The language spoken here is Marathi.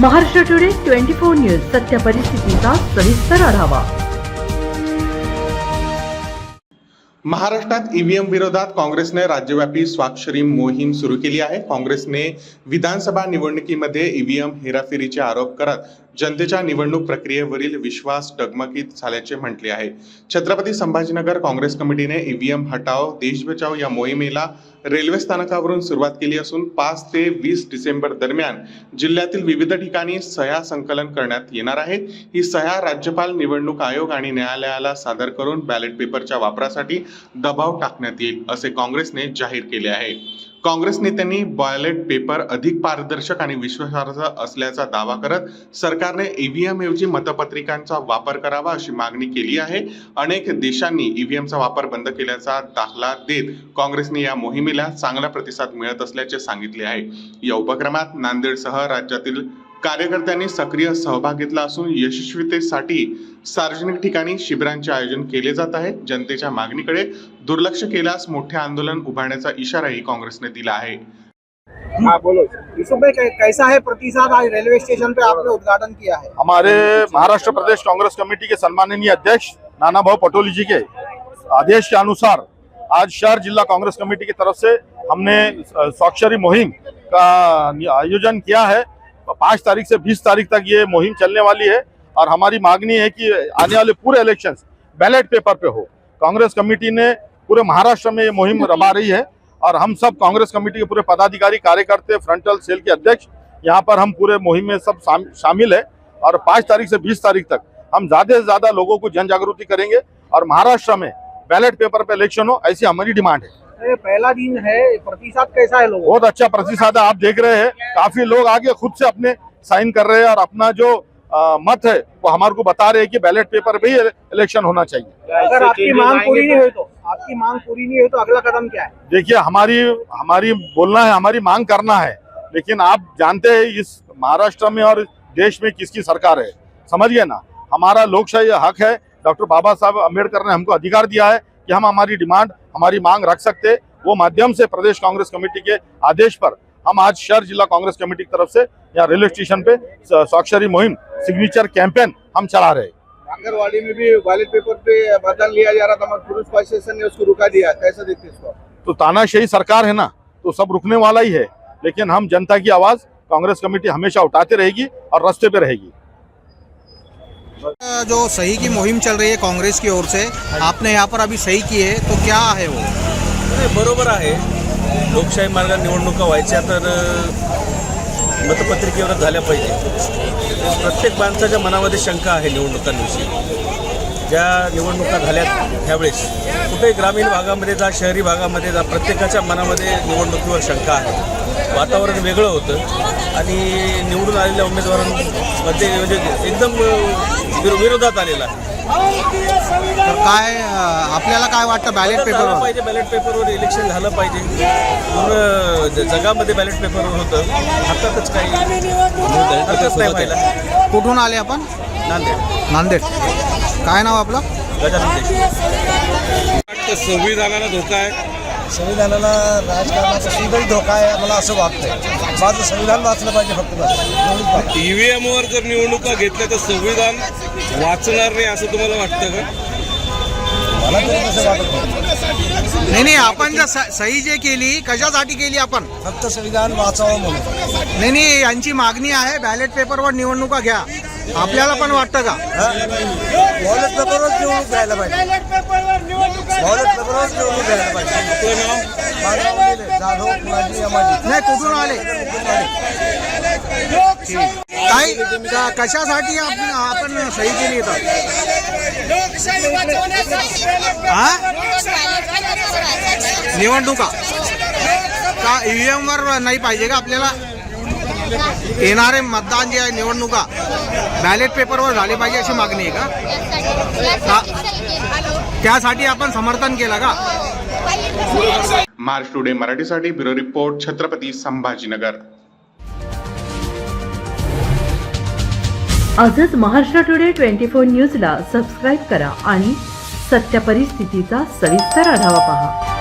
Maharashtra today twenty four news सत्य परिस्थितीचा सविस्तर आढावा. महाराष्ट्रात ईव्हीएम विरोधात काँग्रेसने राज्यव्यापी स्वाक्षरी मोहीम सुरू केली आहे. काँग्रेसने विधानसभा निवडणुकीमध्ये ईव्हीएम हेराफेरीचे आरोप करत जनतेच्या निवडणूक प्रक्रियेवरील विश्वास डगमगीत झाल्याचे म्हटले आहे. छत्रपती संभाजीनगर काँग्रेस कमिटीने ईव्हीएम हटाव देश बचाव या मोहिमेला रेल्वे स्थानकावरून सुरुवात केली असून पाच ते वीस डिसेंबर दरम्यान जिल्ह्यातील विविध ठिकाणी सह्या संकलन करण्यात येणार आहे. ही सह्या राज्यपाल निवडणूक आयोग आणि न्यायालयाला सादर करून बॅलेट पेपरच्या वापरासाठी दबाव टाकण्यात येईल असे काँग्रेसने जाहीर केले आहे. काँग्रेस नेत्यांनी बॉयलेट पेपर अधिक पारदर्शक आणि विश्वासार्ह असल्याचा दावा करत सरकारने ईव्हीएम ऐवजी मतपत्रिकांचा वापर करावा अशी मागणी केली आहे. अनेक देशांनी ईव्हीएमचा वापर बंद केल्याचा दाखला देत काँग्रेसने या मोहिमेला चांगला प्रतिसाद मिळत असल्याचे सांगितले आहे. या उपक्रमात नांदेडसह राज्यातील कार्यकर्त्यांनी सक्रिय सहभाग घेतला असून यशस्वीतेसाठी सार्वजनिक ठिकाणी शिबिरांचे आयोजन केले जात आहे. जनतेच्या मागणीकडे दुर्लक्ष केल्यास मोठे आंदोलन उभारण्याचा इशाराही काँग्रेसने दिला आहे. हाँ बोलो. यूसुफ भाई कै- कैसा है प्रतिसाद? आज रेलवे स्टेशन पे आपने उद्घाटन किया है। हमारे महाराष्ट्र प्रदेश कांग्रेस कमेटी के सम्माननीय अध्यक्ष नाना भाव पटोली जी के आदेश के अनुसार आज शहर जिला कांग्रेस कमेटी की तरफ से हमने स्वाक्षरी मुहिम का आयोजन किया है। पाँच तारीख से बीस तारीख तक ये मुहिम चलने वाली है और हमारी मांगनी है कि आने वाले पूरे इलेक्शन बैलेट पेपर पे हो। कांग्रेस कमेटी ने पूरे महाराष्ट्र में ये मुहिम रमा रही है और हम सब कांग्रेस कमेटी के पूरे पदाधिकारी कार्यकर्ते फ्रंटल सेल के अध्यक्ष यहाँ पर हम पूरे मुहिम में सब शामिल है और पाँच तारीख से बीस तारीख तक हम ज़्यादा से ज़्यादा लोगों को जन जागृति करेंगे और महाराष्ट्र में बैलेट पेपर पे इलेक्शन हो ऐसी हमारी डिमांड है। पहला दिन है प्रतिशत कैसा है लोग बहुत अच्छा प्रतिशत है आप देख रहे हैं। काफ़ी लोग आगे खुद से अपने साइन कर रहे हैं और अपना जो अ, मत है वो हमारे को बता रहे हैं कि बैलेट पेपर भी इलेक्शन होना चाहिए। अगर आपकी मांग पूरी नहीं हुई तो आपकी मांग पूरी नहीं हुई तो अगला कदम क्या है? देखिए हमारी हमारी बोलना है हमारी मांग करना है लेकिन आप जानते हैं इस महाराष्ट्र में और देश में किसकी सरकार है। समझिए ना हमारा लोकशाही हक है डॉक्टर बाबा साहब अंबेडकर ने हमको अधिकार दिया है कि हम हमारी डिमांड हमारी मांग रख सकते हैं वो माध्यम से प्रदेश कांग्रेस कमेटी के आदेश पर हम आज शहर जिला कांग्रेस कमेटी की तरफ़ से यहाँ रेलवे स्टेशन पे स्वाक्षरी मुहिम सिग्नेचर कैंपेन हम चला रहे आंगनवाड़ी में भी बैलेट पेपर पे मतदान लिया जा रहा था मगर पुलिस प्रशासन ने उसको रुका दिया कैसे देखते इसको तो तानाशाही सरकार है ना तो सब रुकने वाला ही है लेकिन हम जनता की आवाज़ कांग्रेस कमेटी हमेशा उठाते रहेगी और रास्ते पे रहेगी। जो सही की मुहिम चल रही है कांग्रेस की ओर से आपने यहाँ पर अभी सही की है तो क्या है वो? बरोबर आहे. लोकशाही मार्गाने निवडणुका व्हायच्या तर मतपत्रिकेवर झाल्या पाहिजे. प्रत्येक माणसाच्या मनामध्ये शंका आहे निवडणुकांविषयी. ज्या निवडणुका झाल्या त्यावेळेस कुठे ग्रामीण भागामध्ये जा शहरी भागामध्ये जा प्रत्येकाच्या मनामध्ये निवडणुकीवर शंका आहे. वातावरण वेगळं होतं. आणि निवडून आलेल्या उमेदवारांमध्ये म्हणजे एकदम विरोधात आलेला तर काय आपल्याला काय वाटतं बॅलेट झालं पेपरवर पाहिजे बॅलेट पेपरवर इलेक्शन झालं पाहिजे. पूर्ण ज- जगामध्ये बॅलेट पेपरवर होतं. भारतातच काही हरकत नाही कुठून आले आपण? नांदेड. नांदेड. काय नाव आपलं? गजानन देशमुख. संविधानाला धोका आहे. संविधानाला राजकारणाचा सुद्धाही धोका आहे मला असं वाटतंय. माझं संविधान वाचलं पाहिजे फक्त बस. ईव्हीएम वर जर निवडणुका घेतल्या तर संविधान वाचणार नाही असं तुम्हाला वाटतं का? मला तरी तसं वाटत नाही. नाही नाही आपण जर स- सही जे केली कशासाठी केली आपण? फक्त संविधान वाचावं म्हणून. नाही नाही यांची मागणी आहे बॅलेट पेपरवर निवडणुका घ्या. आपल्याला पण वाटतं का? बॉलेट पेपरवर निवडणूक घ्यायला पाहिजे. बॉलेट पेपरवरच निवडणूक घ्यायला पाहिजे आपलं नाव माझं मुलीला जाधव माझी माझी नाही कुठून आले? काय क- कशासाठी आपण आपण सही केली इथं? हा? निवडणुका? का ईव्हीएम वर नाही पाहिजे का आपल्याला? येणारे मतदान जे आहे निवडणुका. बॅलेट पेपरवर झाले पाहिजे अशी मागणी आहे का- त्यासाठी आपण समर्थन केलं का? मार्च टुडे मराठीसाठी ब्युरो रिपोर्ट छत्रपती संभाजीनगर. आजच महाराष्ट्र टुडे ट्वेंटी फोर न्यूजला सबस्क्राईब करा आणि सत्य परिस्थितीचा सविस्तर आढावा पहा.